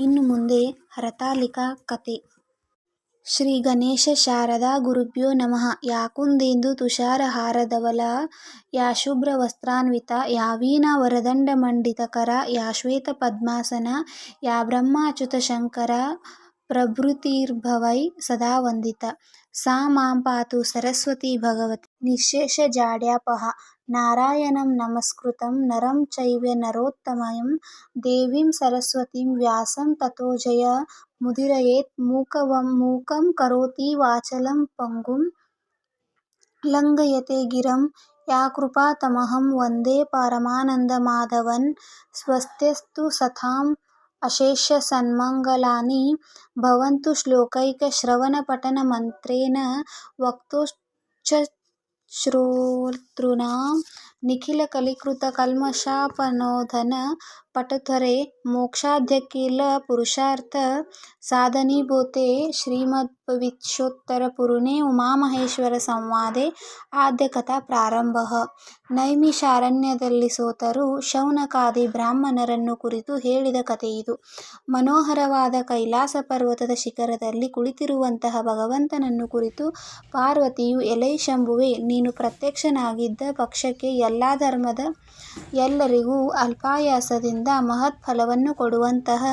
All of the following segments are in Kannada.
ಇನ್ನು ಮುಂದೆ ಹರತಾಲಿಕಾ ಕತೆ. ಶ್ರೀ ಗಣೇಶ ಶಾರದಾ ಗುರುಭ್ಯೋ ನಮಃ. ಯಾಕುಂದೇಂದು ಕುಂದೇಂದು ಯಾಶುಭ್ರ ಯಾ ಯಾವೀನ ವರದಂಡ ಮಂಡಿತಕರ ಯಾ ಶ್ವೇತಪದ್ಮಾಸನಾ ಯಾ ಬ್ರಹ್ಮಾಚ್ಯುತಶಂಕರ ಪ್ರಭೃತಿರ್ಭವೈ ಸದಾ ವಂದಿತ. ಸಾ ಮಾಂ ಪಾತು ಸರಸ್ವತಿ ಭಗವತಿ. నారాయణం నమస్కృతం నరం చైవ నరోత్తమయం దేవీం సరస్వతీం వ్యాసం తతోజయ ముదిరయేత్ మూకవం మూకం కరోతి వాచలం పంగుం లంగయతే గిరం యా కృపాతమహం వందే పరమానందమాధవన్ స్వస్తిస్తు సథాం అశేష సన్మంగళాని భవంతు శ్లోకైక శ్రవణ పఠన మంత్రేణ వక్తోచ్చ श्रोतॄणां ಶ್ಲೋಕೈಕಶ್ರವಣಪಠನಮಂತ್ರೇಣ ಕಲಿಕೃತ ಕಲ್ಮಷಾಪನೋಧನ ಪಟುತ್ವರೆ ಮೋಕ್ಷಾದ್ಯಖಿಲಪುರುಷಾರ್ಥ ಸಾಧನೀಭೂತೆ ಪುರುಣೆ ಉಮಾಮಹೇಶ್ವರ ಸಂವಾದೆ ಆದ್ಯ ಕಥಾ ಪ್ರಾರಂಭಃ ನೈಮಿಷಾರಣ್ಯದಲ್ಲಿ ಸೋತರು ಶೌನಕಾದಿ ಬ್ರಾಹ್ಮಣರನ್ನು ಕುರಿತು ಹೇಳಿದ ಕಥೆಯಿದು. ಮನೋಹರವಾದ ಕೈಲಾಸ ಪರ್ವತದ ಶಿಖರದಲ್ಲಿ ಕುಳಿತಿರುವಂತಹ ಭಗವಂತನನ್ನು ಕುರಿತು ಪಾರ್ವತಿಯು, ಎಲೈ ಶಂಭುವೆ, ನೀನು ಪ್ರತ್ಯಕ್ಷನಾಗಿದ್ದ ಪಕ್ಷಕ್ಕೆ ಎಲ್ಲ ಧರ್ಮದ ಎಲ್ಲರಿಗೂ ಅಲ್ಪಾಯಾಸದಿಂದ ಮಹತ್ ಫಲವನ್ನು ಕೊಡುವಂತಹ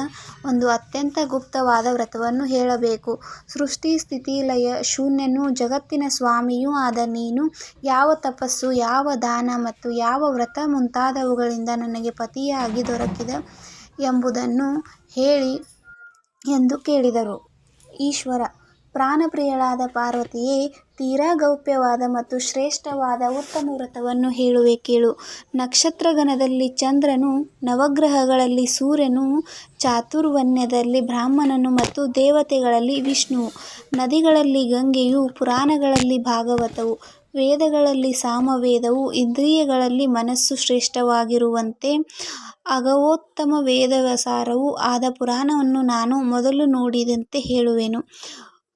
ಒಂದು ಅತ್ಯಂತ ಗುಪ್ತವಾದ ವ್ರತವನ್ನು ಹೇಳಬೇಕು. ಸೃಷ್ಟಿ ಸ್ಥಿತಿ ಲಯ ಶೂನ್ಯನೂ ಜಗತ್ತಿನ ಸ್ವಾಮಿಯೂ ಆದ ನೀನು ಯಾವ ತಪಸ್ಸು, ಯಾವ ದಾನ ಮತ್ತು ಯಾವ ವ್ರತ ಮುಂತಾದವುಗಳಿಂದ ನನಗೆ ಪತಿಯಾಗಿ ದೊರಕಿದ ಎಂಬುದನ್ನು ಹೇಳಿ ಎಂದು ಕೇಳಿದರು. ಈಶ್ವರ ಪ್ರಾಣಪ್ರಿಯಳಾದ ಪಾರ್ವತಿಯೇ, ತೀರಾ ಗೌಪ್ಯವಾದ ಮತ್ತು ಶ್ರೇಷ್ಠವಾದ ಉತ್ತಮ ವ್ರತವನ್ನು ಹೇಳುವೆ ಕೇಳು. ನಕ್ಷತ್ರಗಣದಲ್ಲಿ ಚಂದ್ರನು, ನವಗ್ರಹಗಳಲ್ಲಿ ಸೂರ್ಯನು, ಚಾತುರ್ವನ್ಯದಲ್ಲಿ ಬ್ರಾಹ್ಮಣನು ಮತ್ತು ದೇವತೆಗಳಲ್ಲಿ ವಿಷ್ಣುವು, ನದಿಗಳಲ್ಲಿ ಗಂಗೆಯು ಪುರಾಣಗಳಲ್ಲಿ ಭಾಗವತವು ವೇದಗಳಲ್ಲಿ ಸಾಮವೇದವು ಇಂದ್ರಿಯಗಳಲ್ಲಿ ಮನಸ್ಸು ಶ್ರೇಷ್ಠವಾಗಿರುವಂತೆ ಅಗವೋತ್ತಮ ವೇದವಸಾರವು ಆದ ಪುರಾಣವನ್ನು ನಾನು ಮೊದಲು ನೋಡಿದಂತೆ ಹೇಳುವೆನು.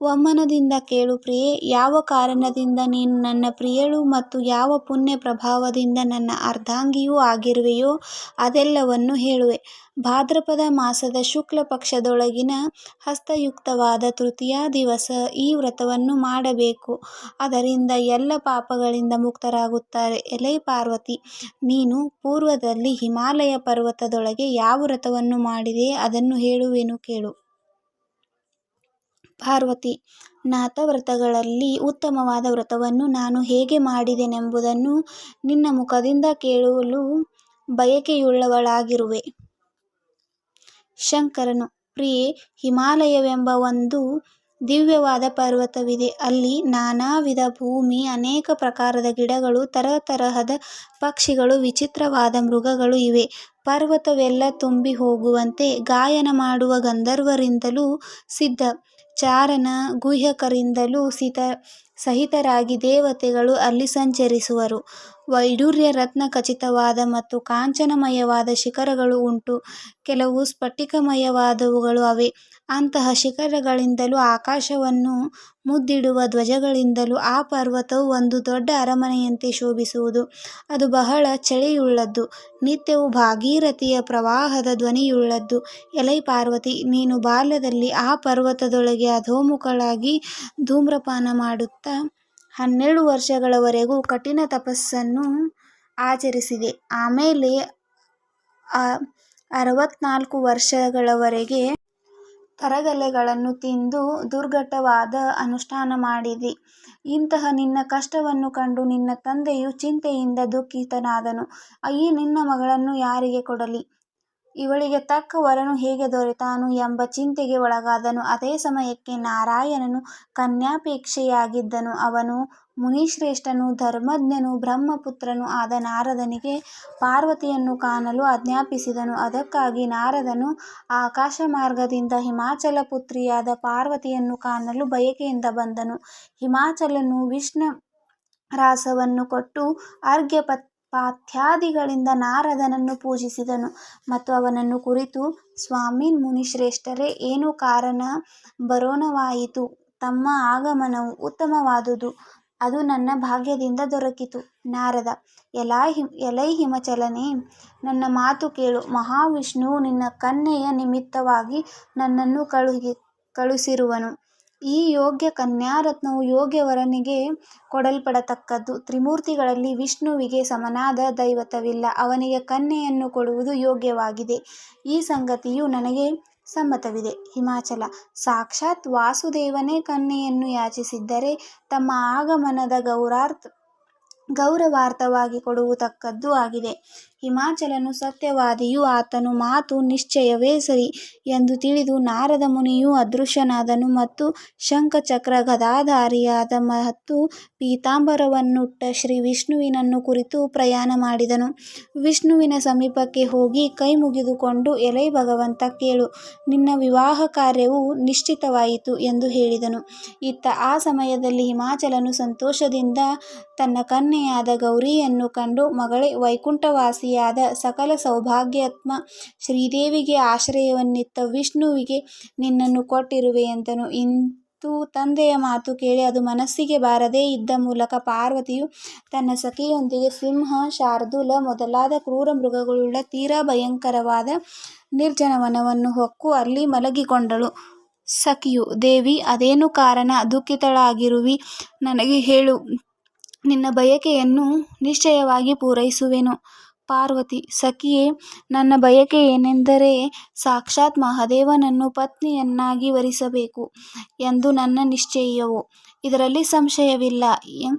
ವಮನದಿಂದ ಕೇಳು ಪ್ರಿಯೆ, ಯಾವ ಕಾರಣದಿಂದ ನೀನು ನನ್ನ ಪ್ರಿಯಳು ಮತ್ತು ಯಾವ ಪುಣ್ಯ ಪ್ರಭಾವದಿಂದ ನನ್ನ ಅರ್ಧಾಂಗಿಯೂ ಆಗಿರುವೆಯೋ ಅದೆಲ್ಲವನ್ನು ಹೇಳುವೆ. ಭಾದ್ರಪದ ಮಾಸದ ಶುಕ್ಲ ಪಕ್ಷದೊಳಗಿನ ಹಸ್ತಯುಕ್ತವಾದ ತೃತೀಯ ದಿವಸ ಈ ವ್ರತವನ್ನು ಮಾಡಬೇಕು. ಅದರಿಂದ ಎಲ್ಲ ಪಾಪಗಳಿಂದ ಮುಕ್ತರಾಗುತ್ತಾರೆ. ಎಲೈ ಪಾರ್ವತಿ, ನೀನು ಪೂರ್ವದಲ್ಲಿ ಹಿಮಾಲಯ ಪರ್ವತದೊಳಗೆ ಯಾವ ವ್ರತವನ್ನು ಮಾಡಿದೆ ಅದನ್ನು ಹೇಳುವೆನು ಕೇಳು. ಪಾರ್ವತಿ ನಾಥ ವ್ರತಗಳಲ್ಲಿ ಉತ್ತಮವಾದ ವ್ರತವನ್ನು ನಾನು ಹೇಗೆ ಮಾಡಿದೆನೆಂಬುದನ್ನು ನಿನ್ನ ಮುಖದಿಂದ ಕೇಳಲು ಬಯಕೆಯುಳ್ಳವಳಾಗಿರುವೆ. ಶಂಕರನು ಪ್ರಿಯೆ, ಹಿಮಾಲಯವೆಂಬ ಒಂದು ದಿವ್ಯವಾದ ಪರ್ವತವಿದೆ. ಅಲ್ಲಿ ನಾನಾ ವಿಧ ಭೂಮಿ, ಅನೇಕ ಪ್ರಕಾರದ ಗಿಡಗಳು, ತರತರಹದ ಪಕ್ಷಿಗಳು, ವಿಚಿತ್ರವಾದ ಮೃಗಗಳು ಇವೆ. ಪರ್ವತವೆಲ್ಲ ತುಂಬಿ ಹೋಗುವಂತೆ ಗಾಯನ ಮಾಡುವ ಗಂಧರ್ವರಿಂದಲೂ ಸಿದ್ಧ ಚಾರಣ ಗುಹ್ಯಕರಿಂದಲೂ ಸಹಿತರಾಗಿ ದೇವತೆಗಳು ಅಲ್ಲಿ ಸಂಚರಿಸುವರು. ವೈಡೂರ್ಯ ರತ್ನ ಖಚಿತವಾದ ಮತ್ತು ಕಾಂಚನಮಯವಾದ ಶಿಖರಗಳು ಉಂಟು. ಕೆಲವು ಸ್ಫಟಿಕಮಯವಾದವುಗಳು ಅವೆ. ಅಂತಹ ಶಿಖರಗಳಿಂದಲೂ ಆಕಾಶವನ್ನು ಮುದ್ದಿಡುವ ಧ್ವಜಗಳಿಂದಲೂ ಆ ಪರ್ವತವು ಒಂದು ದೊಡ್ಡ ಅರಮನೆಯಂತೆ ಶೋಭಿಸುವುದು. ಅದು ಬಹಳ ಚಳಿಯುಳ್ಳದ್ದು, ನಿತ್ಯವೂ ಭಾಗೀರಥಿಯ ಪ್ರವಾಹದ ಧ್ವನಿಯುಳ್ಳದ್ದು. ಎಲೈ ಪಾರ್ವತಿ, ನೀನು ಬಾಲ್ಯದಲ್ಲಿ ಆ ಪರ್ವತದೊಳಗೆ ಅಧೋಮುಖಳಾಗಿ ಧೂಮ್ರಪಾನ ಮಾಡುತ್ತಾ ಹನ್ನೆರಡು ವರ್ಷಗಳವರೆಗೂ ಕಠಿಣ ತಪಸ್ಸನ್ನು ಆಚರಿಸಿದೆ. ಆಮೇಲೆ ಅರವತ್ನಾಲ್ಕು ವರ್ಷಗಳವರೆಗೆ ತರಗಲೆಗಳನ್ನು ತಿಂದು ದುರ್ಘಟವಾದ ಅನುಷ್ಠಾನ ಮಾಡಿದೆ. ಇಂತಹ ನಿನ್ನ ಕಷ್ಟವನ್ನು ಕಂಡು ನಿನ್ನ ತಂದೆಯು ಚಿಂತೆಯಿಂದ ದುಃಖಿತನಾದನು. ಈ ನಿನ್ನ ಮಗಳನ್ನು ಯಾರಿಗೆ ಕೊಡಲಿ, ಇವಳಿಗೆ ತಕ್ಕ ವರನು ಹೇಗೆ ದೊರೆತಾನು ಎಂಬ ಚಿಂತೆಗೆ ಒಳಗಾದನು. ಅದೇ ಸಮಯಕ್ಕೆ ನಾರಾಯಣನು ಕನ್ಯಾಪೇಕ್ಷೆಯಾಗಿದ್ದನು ಅವನು ಮುನಿಶ್ರೇಷ್ಠನು, ಧರ್ಮಜ್ಞನು, ಬ್ರಹ್ಮಪುತ್ರನು ಆದ ನಾರದನಿಗೆ ಪಾರ್ವತಿಯನ್ನು ಕಾಣಲು ಆಜ್ಞಾಪಿಸಿದನು. ಅದಕ್ಕಾಗಿ ನಾರದನು ಆಕಾಶ ಮಾರ್ಗದಿಂದ ಹಿಮಾಚಲ ಪುತ್ರಿಯಾದ ಪಾರ್ವತಿಯನ್ನು ಕಾಣಲು ಬಯಕೆಯಿಂದ ಬಂದನು. ಹಿಮಾಚಲನು ವಿಷ್ಣು ರಾಸವನ್ನು ಕೊಟ್ಟು ಅರ್ಘ್ಯಪಾದ್ಯಾದಿಗಳಿಂದ ನಾರದನನ್ನು ಪೂಜಿಸಿದನು ಮತ್ತು ಅವನನ್ನು ಕುರಿತು ಸ್ವಾಮಿ ಮುನಿಶ್ರೇಷ್ಠರೇ, ಏನು ಕಾರಣ ಬರೋಣವಾಯಿತು. ತಮ್ಮ ಆಗಮನವು ಉತ್ತಮವಾದುದು. ಅದು ನನ್ನ ಭಾಗ್ಯದಿಂದ ದೊರಕಿತು. ನಾರದ ಎಲೈ ಹಿಮಚಲನೆ ನನ್ನ ಮಾತು ಕೇಳು. ಮಹಾವಿಷ್ಣುವು ನಿನ್ನ ಕನ್ನೆಯ ನಿಮಿತ್ತವಾಗಿ ನನ್ನನ್ನು ಕಳುಹಿ ಕಳುಹಿಸಿರುವನು. ಈ ಯೋಗ್ಯ ಕನ್ಯಾರತ್ನವು ಯೋಗ್ಯ ವರನಿಗೆ ಕೊಡಲ್ಪಡತಕ್ಕದ್ದು. ತ್ರಿಮೂರ್ತಿಗಳಲ್ಲಿ ವಿಷ್ಣುವಿಗೆ ಸಮನಾದ ದೈವತವಿಲ್ಲ ಅವನಿಗೆ ಕನ್ಯೆಯನ್ನು ಕೊಡುವುದು ಯೋಗ್ಯವಾಗಿದೆ. ಈ ಸಂಗತಿಯು ನನಗೆ ಸಮ್ಮತವಿದೆ. ಹಿಮಾಚಲ ಸಾಕ್ಷಾತ್ ವಾಸುದೇವನೇ ಕನ್ಯೆಯನ್ನು ಯಾಚಿಸಿದ್ದರೆ ತಮ್ಮ ಆಗಮನದ ಗೌರಾರ್ಥ, ಗೌರವಾರ್ಥವಾಗಿ ಕೊಡುವುತಕ್ಕದ್ದು ಆಗಿದೆ. ಹಿಮಾಚಲನು ಸತ್ಯವಾದಿಯು ಆತನು ಮಾತು ನಿಶ್ಚಯವೇ ಸರಿ ಎಂದು ತಿಳಿದು ನಾರದ ಮುನಿಯು ಅದೃಶ್ಯನಾದನು ಮತ್ತು ಶಂಖಚಕ್ರ ಗದಾಧಾರಿಯಾದ ಮತ್ತು ಪೀತಾಂಬರವನ್ನುಟ್ಟ ಶ್ರೀ ವಿಷ್ಣುವಿನನ್ನು ಕುರಿತು ಪ್ರಯಾಣ ಮಾಡಿದನು. ವಿಷ್ಣುವಿನ ಸಮೀಪಕ್ಕೆ ಹೋಗಿ ಕೈ ಮುಗಿದುಕೊಂಡು ಎಲೈ ಭಗವಂತ ಕೇಳು, ನಿನ್ನ ವಿವಾಹ ಕಾರ್ಯವು ನಿಶ್ಚಿತವಾಯಿತು ಎಂದು ಹೇಳಿದನು. ಇತ್ತ ಆ ಸಮಯದಲ್ಲಿ ಹಿಮಾಚಲನು ಸಂತೋಷದಿಂದ ತನ್ನ ಕನ್ಯೆಯಾದ ಗೌರಿಯನ್ನು ಕಂಡು, ಮಗಳೇ, ವೈಕುಂಠವಾಸಿಯಾದ ಸಕಲ ಸೌಭಾಗ್ಯಾತ್ಮ ಶ್ರೀದೇವಿಗೆ ಆಶ್ರಯವನ್ನಿತ್ತ ವಿಷ್ಣುವಿಗೆ ನಿನ್ನನ್ನು ಕೊಟ್ಟಿರುವೆ ಎಂದನು. ಇಂದು ತಂದೆಯ ಮಾತು ಕೇಳಿ ಅದು ಮನಸ್ಸಿಗೆ ಬಾರದೇ ಇದ್ದ ಮೂಲಕ ಪಾರ್ವತಿಯು ತನ್ನ ಸಖಿಯೊಂದಿಗೆ ಸಿಂಹ, ಶಾರ್ದೂಲ ಮೊದಲಾದ ಕ್ರೂರ ಮೃಗಗಳುಳ್ಳ ತೀರಾ ಭಯಂಕರವಾದ ನಿರ್ಜನ ವನವನ್ನು ಹೊಕ್ಕು ಅಲ್ಲಿ ಮಲಗಿಕೊಂಡಳು. ಸಖಿಯು ದೇವಿ, ಅದೇನು ಕಾರಣ ದುಃಖಿತಳಾಗಿರುವಿ? ನನಗೆ ಹೇಳು, ನಿನ್ನ ಬಯಕೆಯನ್ನು ನಿಶ್ಚಯವಾಗಿ ಪೂರೈಸುವೆನು. ಪಾರ್ವತಿ ಸಖಿಯೇ, ನನ್ನ ಬಯಕೆ ಏನೆಂದರೆ ಸಾಕ್ಷಾತ್ ಮಹಾದೇವನನ್ನು ಪತ್ನಿಯನ್ನಾಗಿ ವರಿಸಬೇಕು ಎಂದು ನನ್ನ ನಿಶ್ಚಯವು. ಇದರಲ್ಲಿ ಸಂಶಯವಿಲ್ಲ.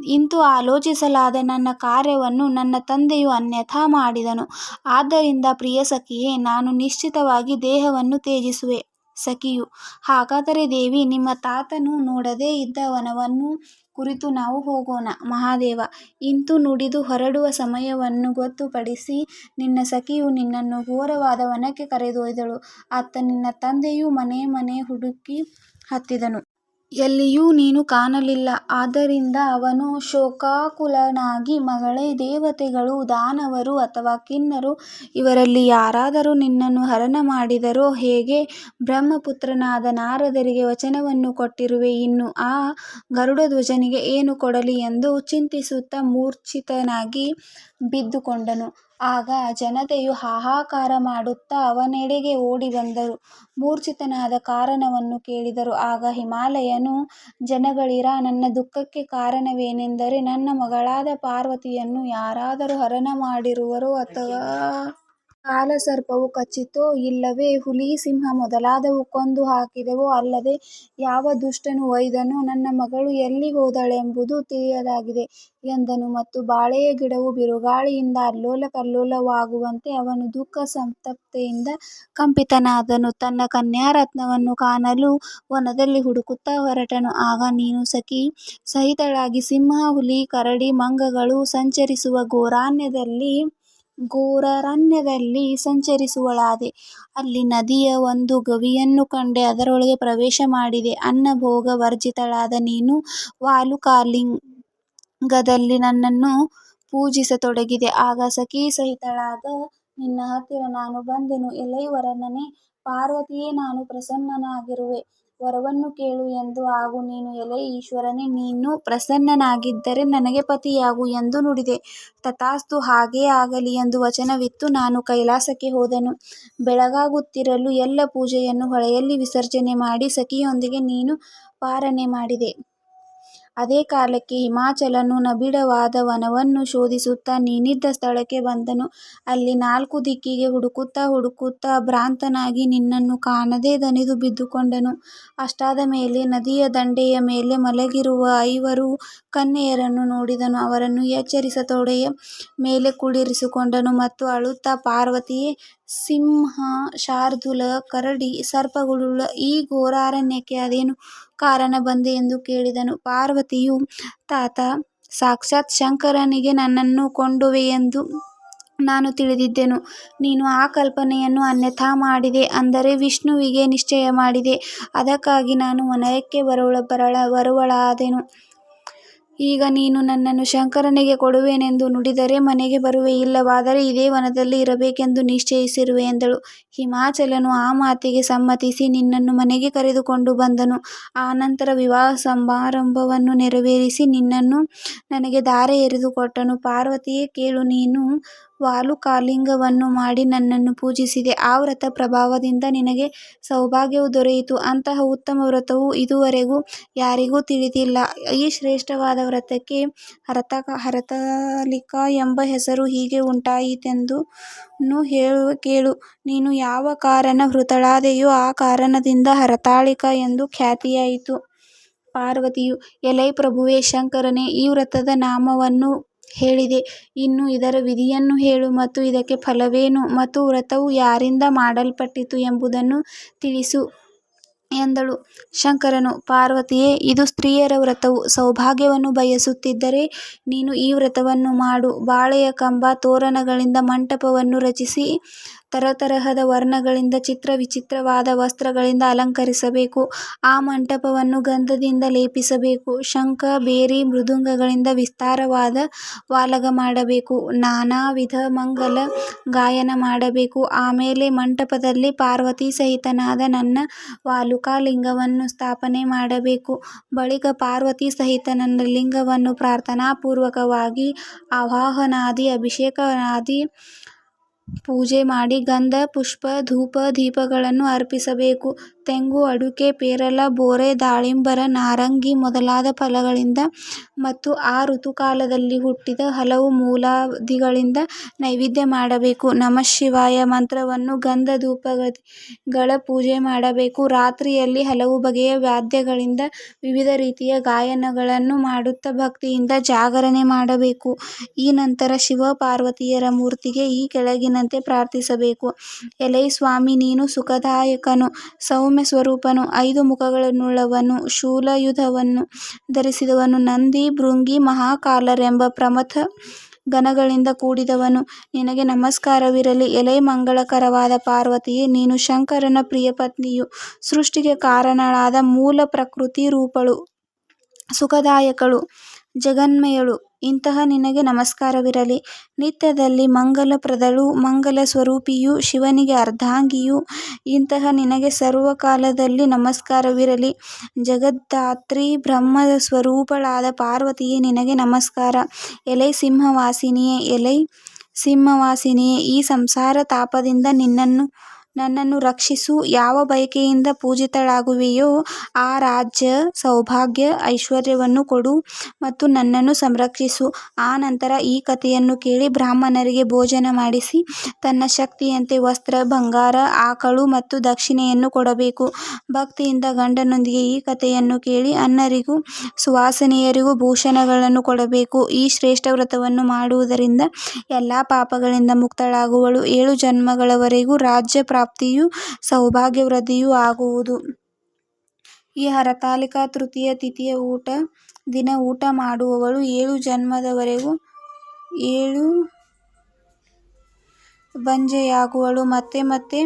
ಇಂತು ಆಲೋಚಿಸಲಾದ ನನ್ನ ಕಾರ್ಯವನ್ನು ನನ್ನ ತಂದೆಯು ಅನ್ಯಥಾ ಮಾಡಿದನು. ಆದ್ದರಿಂದ ಪ್ರಿಯ ಸಖಿಯೇ, ನಾನು ನಿಶ್ಚಿತವಾಗಿ ದೇಹವನ್ನು ತೇಜಿಸುವೆ ಸಖಿಯು ಹಾಗಾದರೆ ದೇವಿ, ನಿಮ್ಮ ತಾತನು ನೋಡದೇ ಇದ್ದ ವನವನ್ನು ಕುರಿತು ನಾವು ಹೋಗೋಣ. ಮಹಾದೇವ, ಇಂತು ನುಡಿದು ಹೊರಡುವ ಸಮಯವನ್ನು ಗೊತ್ತುಪಡಿಸಿ ನಿನ್ನ ಸಖಿಯು ನಿನ್ನನ್ನು ಘೋರವಾದ ವನಕ್ಕೆ ಕರೆದೊಯ್ದಳು. ಆತ ನಿನ್ನ ತಂದೆಯು ಮನೆ ಮನೆ ಹುಡುಕಿ ಹತ್ತಿದನು. ಎಲ್ಲಿಯೂ ನೀನು ಕಾಣಲಿಲ್ಲ. ಆದ್ದರಿಂದ ಅವನು ಶೋಕಾಕುಲನಾಗಿ ಮಗಳೇ, ದೇವತೆಗಳು, ದಾನವರು ಅಥವಾ ಕಿನ್ನರು ಇವರಲ್ಲಿ ಯಾರಾದರೂ ನಿನ್ನನ್ನು ಹರಣ ಮಾಡಿದರೋ ಹೇಗೆ? ಬ್ರಹ್ಮಪುತ್ರನಾದ ನಾರದರಿಗೆ ವಚನವನ್ನು ಕೊಟ್ಟಿರುವೆ. ಇನ್ನು ಆ ಗರುಡಧ್ವಜನಿಗೆ ಏನು ಕೊಡಲಿ ಎಂದು ಚಿಂತಿಸುತ್ತಾ ಮೂರ್ಛಿತನಾಗಿ ಬಿದ್ದುಕೊಂಡನು. ಆಗ ಜನತೆಯು ಹಾಹಾಕಾರ ಮಾಡುತ್ತಾ ಅವನೆಡೆಗೆ ಓಡಿ ಬಂದರು ಮೂರ್ಛಿತನಾದ ಕಾರಣವನ್ನು ಕೇಳಿದರು. ಆಗ ಹಿಮಾಲಯನು, ಜನಗಳಿರಾ, ನನ್ನ ದುಃಖಕ್ಕೆ ಕಾರಣವೇನೆಂದರೆ ನನ್ನ ಮಗಳಾದ ಪಾರ್ವತಿಯನ್ನು ಯಾರಾದರೂ ಹರಣ ಮಾಡಿರುವರೋ ಅಥವಾ ಕಾಲಸರ್ಪವು ಕಚ್ಚಿತೋ, ಇಲ್ಲವೇ ಹುಲಿ, ಸಿಂಹ ಮೊದಲಾದವು ಕೊಂದು ಹಾಕಿದವೋ, ಅಲ್ಲದೆ ಯಾವ ದುಷ್ಟನು ಒಯ್ದನೋ ನನ್ನ ಮಗಳು ಎಲ್ಲಿ ಹೋದಳೆಂಬುದು ತಿಳಿಯಲಾಗಿದೆ ಎಂದನು. ಮತ್ತು ಬಾಳೆಯ ಗಿಡವು ಬಿರುಗಾಳಿಯಿಂದ ಅಲ್ಲೋಲಕಲ್ಲೋಲವಾಗುವಂತೆ ಅವನು ದುಃಖ ಸಂತಪ್ತಿಯಿಂದ ಕಂಪಿತನಾದನು. ತನ್ನ ಕನ್ಯಾರತ್ನವನ್ನು ಕಾಣಲು ವನದಲ್ಲಿ ಹುಡುಕುತ್ತಾ ಹೊರಟನು. ಆಗ ನೀನು ಸಖಿ ಸಹಿತಳಾಗಿ ಸಿಂಹ, ಹುಲಿ, ಕರಡಿ, ಮಂಗಗಳು ಸಂಚರಿಸುವ ಘೋರಾರಣ್ಯದಲ್ಲಿ ಸಂಚರಿಸುವಳಾದೆ. ಅಲ್ಲಿ ನದಿಯ ಒಂದು ಗವಿಯನ್ನು ಕಂಡೆ. ಅದರೊಳಗೆ ಪ್ರವೇಶ ಮಾಡಿದೆ. ಅನ್ನ ಭೋಗ ವರ್ಜಿತಳಾದ ನೀನು ವಾಲುಕಾಲಿಂಗದಲ್ಲಿ ನನ್ನನ್ನು ಪೂಜಿಸತೊಡಗಿದೆ. ಆಗ ಸಖಿ ಸಹಿತಳಾದ ನಿನ್ನ ಹತ್ತಿರ ನಾನು ಬಂದೆನು. ಎಲೈವರನನೇ, ಪಾರ್ವತಿಯೇ, ನಾನು ಪ್ರಸನ್ನನಾಗಿರುವೆ. ವರವನ್ನು ಕೇಳು ಎಂದು. ಹಾಗೂ ನೀನು, ಎಲೆ ಈಶ್ವರನೇ, ನೀನು ಪ್ರಸನ್ನನಾಗಿದ್ದರೆ ನನಗೆ ಪತಿಯಾಗು ಎಂದು ನುಡಿದೆ. ತಥಾಸ್ತು, ಹಾಗೇ ಆಗಲಿ ಎಂದು ವಚನವಿತ್ತು ನಾನು ಕೈಲಾಸಕ್ಕೆ ಹೋದೆನು. ಬೆಳಗಾಗುತ್ತಿರಲು ಎಲ್ಲ ಪೂಜೆಯನ್ನು ಹೊಳೆಯಲ್ಲಿ ವಿಸರ್ಜನೆ ಮಾಡಿ ಸಖಿಯೊಂದಿಗೆ ನೀನು ಪಾರಣೆ ಮಾಡಿದೆ. ಅದೇ ಕಾಲಕ್ಕೆ ಹಿಮಾಚಲನು ನಬಿಡವಾದ ವನವನ್ನು ಶೋಧಿಸುತ್ತಾ ನೀನಿದ್ದ ಸ್ಥಳಕ್ಕೆ ಬಂದನು. ಅಲ್ಲಿ ನಾಲ್ಕು ದಿಕ್ಕಿಗೆ ಹುಡುಕುತ್ತಾ ಹುಡುಕುತ್ತಾ ಭ್ರಾಂತನಾಗಿ ನಿನ್ನನ್ನು ಕಾಣದೆ ದನಿದು ಬಿದ್ದುಕೊಂಡನು. ಅಷ್ಟಾದ ಮೇಲೆ ನದಿಯ ದಂಡೆಯ ಮೇಲೆ ಮಲಗಿರುವ ಐವರು ಕನ್ನೆಯರನ್ನು ನೋಡಿದನು. ಅವರನ್ನು ಎಚ್ಚರಿಸಿ ತೊಡೆಯ ಮೇಲೆ ಕುಳಿರಿಸಿಕೊಂಡನು ಮತ್ತು ಅಳುತ್ತಾ, ಪಾರ್ವತಿಯೇ, ಸಿಂಹ, ಶಾರ್ದೂಲ, ಕರಡಿ, ಸರ್ಪಗಳುಳ್ಳ ಈ ಘೋರಾರಣ್ಯಕ್ಕೆ ಅದೇನು ಕಾರಣ ಬಂದೆ ಎಂದು ಕೇಳಿದನು. ಪಾರ್ವತಿಯು, ತಾತ, ಸಾಕ್ಷಾತ್ ಶಂಕರನಿಗೆ ನನ್ನನ್ನು ಕೊಂಡುವೆ ಎಂದು ನಾನು ತಿಳಿದಿದ್ದೆನು. ನೀನು ಆ ಕಲ್ಪನೆಯನ್ನು ಅನ್ಯಥಾ ಮಾಡಿದೆ. ಅಂದರೆ ವಿಷ್ಣುವಿಗೆ ನಿಶ್ಚಯ ಮಾಡಿದೆ. ಅದಕ್ಕಾಗಿ ನಾನು ವನಯಕ್ಕೆ ಬರುವಳ ಬರಳ ಬರುವವಳಾದೆನು ಈಗ ನೀನು ನನ್ನನ್ನು ಶಂಕರನಿಗೆ ಕೊಡುವೆನೆಂದು ನುಡಿದರೆ ಮನೆಗೆ ಬರುವೆ ಇಲ್ಲವಾದರೆ ಇದೇ ವನದಲ್ಲಿ ಇರಬೇಕೆಂದು ನಿಶ್ಚಯಿಸಿರುವೆ ಎಂದಳು. ಹಿಮಾಚಲನು ಆ ಮಾತಿಗೆ ಸಮ್ಮತಿಸಿ ನಿನ್ನನ್ನು ಮನೆಗೆ ಕರೆದುಕೊಂಡು ಬಂದನು. ಆನಂತರ ವಿವಾಹ ಸಮಾರಂಭವನ್ನು ನೆರವೇರಿಸಿ ನಿನ್ನನ್ನು ನನಗೆ ಧಾರೆ ಎರೆದುಕೊಟ್ಟನು ಪಾರ್ವತಿಯೇ ಕೇಳು, ನೀನು ವಾಲುಕಾಲಿಂಗವನ್ನು ಮಾಡಿ ನನ್ನನ್ನು ಪೂಜಿಸಿದೆ. ಆ ವ್ರತ ಪ್ರಭಾವದಿಂದ ನಿನಗೆ ಸೌಭಾಗ್ಯವು ದೊರೆಯಿತು. ಅಂತಹ ಉತ್ತಮ ವ್ರತವು ಇದುವರೆಗೂ ಯಾರಿಗೂ ತಿಳಿದಿಲ್ಲ. ಈ ಶ್ರೇಷ್ಠವಾದ ವ್ರತಕ್ಕೆ ಹರತಾಳಿಕಾ ಎಂಬ ಹೆಸರು ಹೀಗೆ ಹೇಳು, ಕೇಳು. ನೀನು ಯಾವ ಕಾರಣ ಮೃತಳಾದೆಯೋ ಆ ಕಾರಣದಿಂದ ಹರತಾಳಿಕಾ ಎಂದು ಖ್ಯಾತಿಯಾಯಿತು. ಪಾರ್ವತಿಯು ಎಲೈ ಪ್ರಭುವೇ, ಶಂಕರನೇ, ಈ ವ್ರತದ ನಾಮವನ್ನು ಹೇಳಿದೆ. ಇನ್ನು ಇದರ ವಿಧಿಯನ್ನು ಹೇಳು ಮತ್ತು ಇದಕ್ಕೆ ಫಲವೇನು ಮತ್ತು ವ್ರತವು ಯಾರಿಂದ ಮಾಡಲ್ಪಟ್ಟಿತು ಎಂಬುದನ್ನು ತಿಳಿಸು ಎಂದಳು. ಶಂಕರನು ಪಾರ್ವತಿಯೇ ಇದು ಸ್ತ್ರೀಯರ ವ್ರತವು. ಸೌಭಾಗ್ಯವನ್ನು ಬಯಸುತ್ತಿದ್ದರೆ ನೀನು ಈ ವ್ರತವನ್ನು ಮಾಡು. ಬಾಳೆಯ ಕಂಬ, ತೋರಣಗಳಿಂದ ಮಂಟಪವನ್ನು ರಚಿಸಿ ತರತರಹದ ವರ್ಣಗಳಿಂದ ಚಿತ್ರ ವಿಚಿತ್ರವಾದ ವಸ್ತ್ರಗಳಿಂದ ಅಲಂಕರಿಸಬೇಕು. ಆ ಮಂಟಪವನ್ನು ಗಂಧದಿಂದ ಲೇಪಿಸಬೇಕು. ಶಂಖ, ಬೇರಿ ಮೃದುಂಗಗಳಿಂದ ವಿಸ್ತಾರವಾದ ವಾಲಗ ಮಾಡಬೇಕು. ನಾನಾ ವಿಧ ಮಂಗಲ ಗಾಯನ ಮಾಡಬೇಕು. ಆಮೇಲೆ ಮಂಟಪದಲ್ಲಿ ಪಾರ್ವತಿ ಸಹಿತನಾದ ನನ್ನ ವಾಲುಕಾ ಲಿಂಗವನ್ನು ಸ್ಥಾಪನೆ ಮಾಡಬೇಕು. ಬಳಿಕ ಪಾರ್ವತಿ ಸಹಿತ ನನ್ನ ಲಿಂಗವನ್ನು ಪ್ರಾರ್ಥನಾಪೂರ್ವಕವಾಗಿ ಆವಾಹನಾದಿ ಅಭಿಷೇಕನಾದಿ ಪೂಜೆ ಮಾಡಿ ಗಂಧ, ಪುಷ್ಪ, ಧೂಪ, ದೀಪಗಳನ್ನು ಅರ್ಪಿಸಬೇಕು. ತೆಂಗು, ಅಡುಕೆ, ಪೇರಲ, ಬೋರೆ, ದಾಳಿಂಬರ, ನಾರಂಗಿ ಮೊದಲಾದ ಫಲಗಳಿಂದ ಮತ್ತು ಆ ಋತುಕಾಲದಲ್ಲಿ ಹುಟ್ಟಿದ ಹಲವು ಮೂಲಾದಿಗಳಿಂದ ನೈವೇದ್ಯ ಮಾಡಬೇಕು. ನಮಃಶಿವಾಯ ಮಂತ್ರವನ್ನು ಗಂಧ ಧೂಪಾದಿಗಳ ಪೂಜೆ ಮಾಡಬೇಕು. ರಾತ್ರಿಯಲ್ಲಿ ಹಲವು ಬಗೆಯ ವಾದ್ಯಗಳಿಂದ ವಿವಿಧ ರೀತಿಯ ಗಾಯನಗಳನ್ನು ಮಾಡುತ್ತಾ ಭಕ್ತಿಯಿಂದ ಜಾಗರಣೆ ಮಾಡಬೇಕು. ಈ ನಂತರ ಶಿವ ಪಾರ್ವತಿಯರ ಮೂರ್ತಿಗೆ ಈ ಕೆಳಗಿನಂತೆ ಪ್ರಾರ್ಥಿಸಬೇಕು. ಎಲೈ ಸ್ವಾಮಿ ನೀನು ಸುಖದಾಯಕನು, ಸೌಮ್ಯ ಸ್ವರೂಪನು, ಐದು ಮುಖಗಳನ್ನುಳ್ಳವನು ಶೂಲಯುಧವನ್ನು ಧರಿಸಿದವನು, ನಂದಿ, ಭೃಂಗಿ, ಮಹಾಕಾಲರೆಂಬ ಪ್ರಮಥ ಗಣಗಳಿಂದ ಕೂಡಿದವನು. ನಿನಗೆ ನಮಸ್ಕಾರವಿರಲಿ. ಎಲೆ ಮಂಗಳಕರವಾದ ಪಾರ್ವತಿಯೇ ನೀನು ಶಂಕರನ ಪ್ರಿಯಪತ್ನಿಯು, ಸೃಷ್ಟಿಗೆ ಕಾರಣಳಾದ ಮೂಲ ಪ್ರಕೃತಿ ರೂಪಳು, ಸುಖದಾಯಕಳು, ಜಗನ್ಮಯಳು. ಇಂತಹ ನಿನಗೆ ನಮಸ್ಕಾರವಿರಲಿ. ನಿತ್ಯದಲ್ಲಿ ಮಂಗಲಪ್ರದಳೂ ಮಂಗಲ ಸ್ವರೂಪಿಯೂ ಶಿವನಿಗೆ ಅರ್ಧಾಂಗಿಯು, ಇಂತಹ ನಿನಗೆ ಸರ್ವಕಾಲದಲ್ಲಿ ನಮಸ್ಕಾರವಿರಲಿ. ಬ್ರಹ್ಮದ ಸ್ವರೂಪಳಾದ ಪಾರ್ವತಿಯೇ, ನಿನಗೆ ನಮಸ್ಕಾರ. ಎಲೈ ಸಿಂಹವಾಸಿನಿಯೇ ಎಲೈ ಸಿಂಹವಾಸಿನಿಯೇ, ಈ ಸಂಸಾರ ತಾಪದಿಂದ ನನ್ನನ್ನು ರಕ್ಷಿಸು. ಯಾವ ಬಯಕೆಯಿಂದ ಪೂಜಿತಳಾಗುವೆಯೋ ಆ ರಾಜ್ಯ, ಸೌಭಾಗ್ಯ, ಐಶ್ವರ್ಯವನ್ನು ಕೊಡು ಮತ್ತು ನನ್ನನ್ನು ಸಂರಕ್ಷಿಸು. ಆ ನಂತರ ಈ ಕಥೆಯನ್ನು ಕೇಳಿ ಬ್ರಾಹ್ಮಣರಿಗೆ ಭೋಜನ ಮಾಡಿಸಿ ತನ್ನ ಶಕ್ತಿಯಂತೆ ವಸ್ತ್ರ, ಬಂಗಾರ, ಆಕಳು ಮತ್ತು ದಕ್ಷಿಣೆಯನ್ನು ಕೊಡಬೇಕು. ಭಕ್ತಿಯಿಂದ ಗಂಡನೊಂದಿಗೆ ಈ ಕಥೆಯನ್ನು ಕೇಳಿ ಅನ್ನರಿಗೂ ಸುವಾಸನೆಯರಿಗೂ ಭೂಷಣಗಳನ್ನು ಕೊಡಬೇಕು. ಈ ಶ್ರೇಷ್ಠ ವ್ರತವನ್ನು ಮಾಡುವುದರಿಂದ ಎಲ್ಲ ಪಾಪಗಳಿಂದ ಮುಕ್ತಳಾಗುವಳು. ಏಳು ಜನ್ಮಗಳವರೆಗೂ ರಾಜ್ಯ ಪ್ರಾಪ್ತಿಯೂ ಸೌಭಾಗ್ಯವೃದ್ಧಿಯೂ ಆಗುವುದು. ಈ ಹರತಾಲಿಕಾ ತೃತೀಯ ತಿಥಿಯ ದಿನ ಊಟ ಮಾಡುವವಳು ಏಳು ಜನ್ಮದವರೆಗೂ ಬಂಜೆಯಾಗುವಳು. ಮತ್ತೆ ಮತ್ತೆ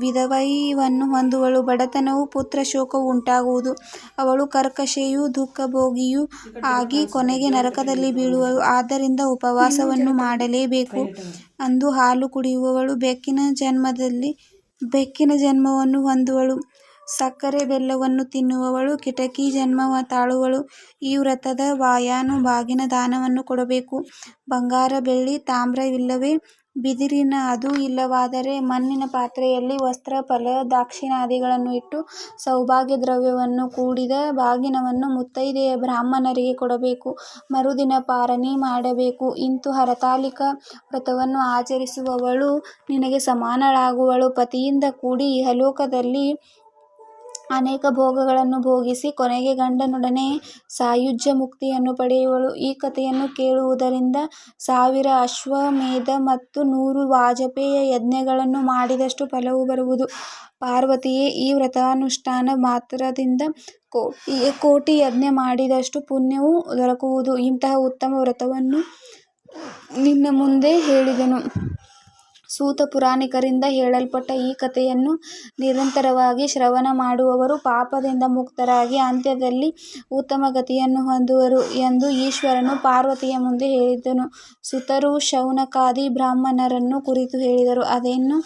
ವಿಧವೈವನ್ನು ಹೊಂದುವಳು. ಬಡತನವೂ ಪುತ್ರಶೋಕವೂ ಉಂಟಾಗುವುದು. ಅವಳು ಕರ್ಕಶೆಯೂ ದುಃಖಭೋಗಿಯೂ ಆಗಿ ಕೊನೆಗೆ ನರಕದಲ್ಲಿ ಬೀಳುವಳು. ಆದ್ದರಿಂದ ಉಪವಾಸವನ್ನು ಮಾಡಲೇಬೇಕು. ಅಂದು ಹಾಲು ಕುಡಿಯುವವಳು ಬೆಕ್ಕಿನ ಜನ್ಮದಲ್ಲಿ ಬೆಕ್ಕಿನ ಜನ್ಮವನ್ನು ಹೊಂದುವಳು. ಸಕ್ಕರೆ ಬೆಲ್ಲವನ್ನು ತಿನ್ನುವವಳು ಕಿಟಕಿ ಜನ್ಮ ತಾಳುವಳು. ಈ ವ್ರತದ ವಾಯಾನು ಬಾಗಿನ ದಾನವನ್ನು ಕೊಡಬೇಕು. ಬಂಗಾರ, ಬೆಳ್ಳಿ, ತಾಮ್ರ ಇಲ್ಲವೇ ಬಿದಿರಿನ ಅದು ಇಲ್ಲವಾದರೆ ಮಣ್ಣಿನ ಪಾತ್ರೆಯಲ್ಲಿ ವಸ್ತ್ರ, ಫಲ, ದಾಕ್ಷಿಣಾದಿಗಳನ್ನು ಇಟ್ಟು ಸೌಭಾಗ್ಯ ದ್ರವ್ಯವನ್ನು ಕೂಡಿದ ಬಾಗಿನವನ್ನು ಮುತ್ತೈದೆಯ ಬ್ರಾಹ್ಮಣರಿಗೆ ಕೊಡಬೇಕು. ಮರುದಿನ ಪಾರಣಿ ಮಾಡಬೇಕು. ಇಂತು ಹರತಾಲಿಕ ವ್ರತವನ್ನು ಆಚರಿಸುವವಳು ನಿನಗೆ ಸಮಾನಳಾಗುವಳು. ಪತಿಯಿಂದ ಕೂಡಿ ಇಹಲೋಕದಲ್ಲಿ ಅನೇಕ ಭೋಗಗಳನ್ನು ಭೋಗಿಸಿ ಕೊನೆಗೆ ಗಂಡನೊಡನೆ ಸಾಯುಜ್ಯ ಮುಕ್ತಿಯನ್ನು ಪಡೆಯುವಳು. ಈ ಕಥೆಯನ್ನು ಕೇಳುವುದರಿಂದ ಸಾವಿರ ಅಶ್ವಮೇಧ ಮತ್ತು ನೂರು ವಾಜಪೇಯ ಯಜ್ಞಗಳನ್ನು ಮಾಡಿದಷ್ಟು ಫಲವು ಬರುವುದು. ಪಾರ್ವತಿಯೇ, ಈ ವ್ರತಾನುಷ್ಠಾನ ಮಾತ್ರದಿಂದ ಕೋಟಿ ಕೋಟಿ ಯಜ್ಞ ಮಾಡಿದಷ್ಟು ಪುಣ್ಯವು ದೊರಕುವುದು. ಇಂತಹ ಉತ್ತಮ ವ್ರತವನ್ನು ನಿನ್ನ ಮುಂದೆ ಹೇಳಿದೆನು. ಸೂತ ಪುರಾಣಿಕರಿಂದ ಹೇಳಲ್ಪಟ್ಟ ಈ ಕಥೆಯನ್ನು ನಿರಂತರವಾಗಿ ಶ್ರವಣ ಮಾಡುವವರು ಪಾಪದಿಂದ ಮುಕ್ತರಾಗಿ ಅಂತ್ಯದಲ್ಲಿ ಉತ್ತಮ ಗತಿಯನ್ನು ಹೊಂದುವರು ಎಂದು ಈಶ್ವರನು ಪಾರ್ವತಿಯ ಮುಂದೆ ಹೇಳಿದ್ದನು. ಸುತರು ಶೌನಕಾದಿ ಬ್ರಾಹ್ಮಣರನ್ನು ಕುರಿತು ಹೇಳಿದರು. ಅದನ್ನು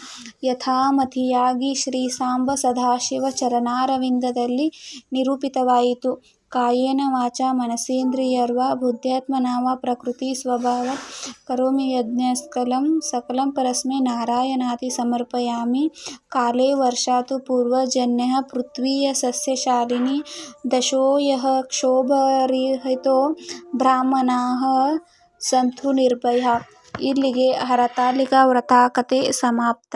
ಶ್ರೀ ಸಾಂಬ ಸದಾಶಿವ ಚರಣಾರವಿಂದದಲ್ಲಿ ನಿರೂಪಿತವಾಯಿತು. ಕಾಯೇನ ವಾಚಾ ಮನಸೇಂದ್ರಿಯರ್ವಾ ಬುದ್ಧ್ಯಾತ್ಮನಾ ವಾ ಪ್ರಕೃತಿ ಸ್ವಭಾವಾತ್ ಕರೋಮಿ ಯದ್ಯತ್ಸಕಲಂ ಸಕಲಂ ಪರಸ್ಮೈ ನಾರಾಯಣಾಯೇತಿ ಸಮರ್ಪಯಾಮಿ. ಕಾಲೇ ವರ್ಷಾತು ಪೂರ್ವಜನ್ಯಃ ಪೃಥ್ವೀ ಸಸ್ಯಶಾಲಿನೀ ದಶೋ ಯಃ ಕ್ಷೋಭರಹಿತೋ ಬ್ರಾಹ್ಮಣಾಃ ಸಂತು ನಿರ್ಭಯಾಃ. ಇಲ್ಲಿಗೆ ಹರತಾಳಿಕಾ ವ್ರತ ಕಥೆ ಸಮಾಪ್ತ.